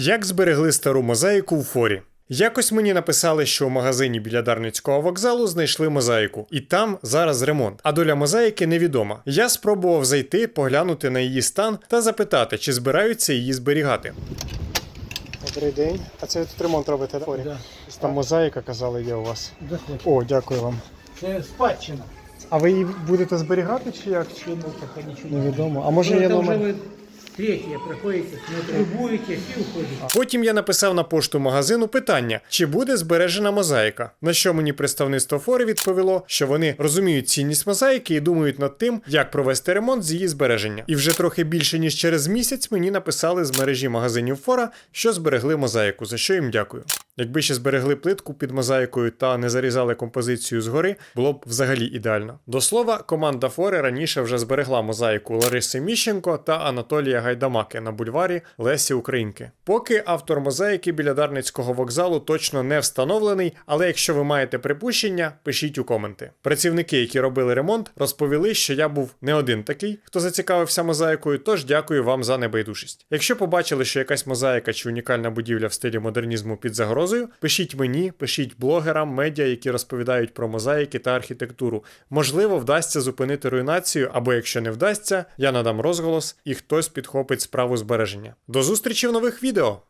Як зберегли стару мозаїку у форі? Якось мені написали, що у магазині біля Дарницького вокзалу знайшли мозаїку, і там зараз ремонт. А доля мозаїки невідома. Я спробував зайти, поглянути на її стан та запитати, чи збираються її зберігати. Добрий день. А це тут ремонт робите, так? Да. Там мозаїка, казали, є у вас. Заходь. О, дякую вам. Це спадщина. А ви її будете зберігати чи як? Чи Ну, невідомо? А може Ну, є это номер? Третє приходите, не турбуєте всі уходите. Потім я написав на пошту магазину питання, чи буде збережена мозаїка. На що мені представництво фори відповіло, що вони розуміють цінність мозаїки і думають над тим, як провести ремонт з її збереження. І вже трохи більше ніж через місяць мені написали з мережі магазинів фора, що зберегли мозаїку, за що їм дякую. Якби ще зберегли плитку під мозаїкою та не зарізали композицію згори, було б взагалі ідеально. До слова, команда Фори раніше вже зберегла мозаїку Лариси Міщенко та Анатолія Гайдамаки на бульварі Лесі Українки. Поки автор мозаїки біля Дарницького вокзалу точно не встановлений, але якщо ви маєте припущення, пишіть у коменти. Працівники, які робили ремонт, розповіли, що я був не один такий, хто зацікавився мозаїкою, тож дякую вам за небайдужість. Якщо побачили, що якась мозаїка чи унікальна будівля в стилі модернізму під загрозою, пишіть мені, пишіть блогерам, медіа, які розповідають про мозаїки та архітектуру. Можливо, вдасться зупинити руйнацію, або якщо не вдасться, я надам розголос і хтось підхопить справу збереження. До зустрічі в нових відео!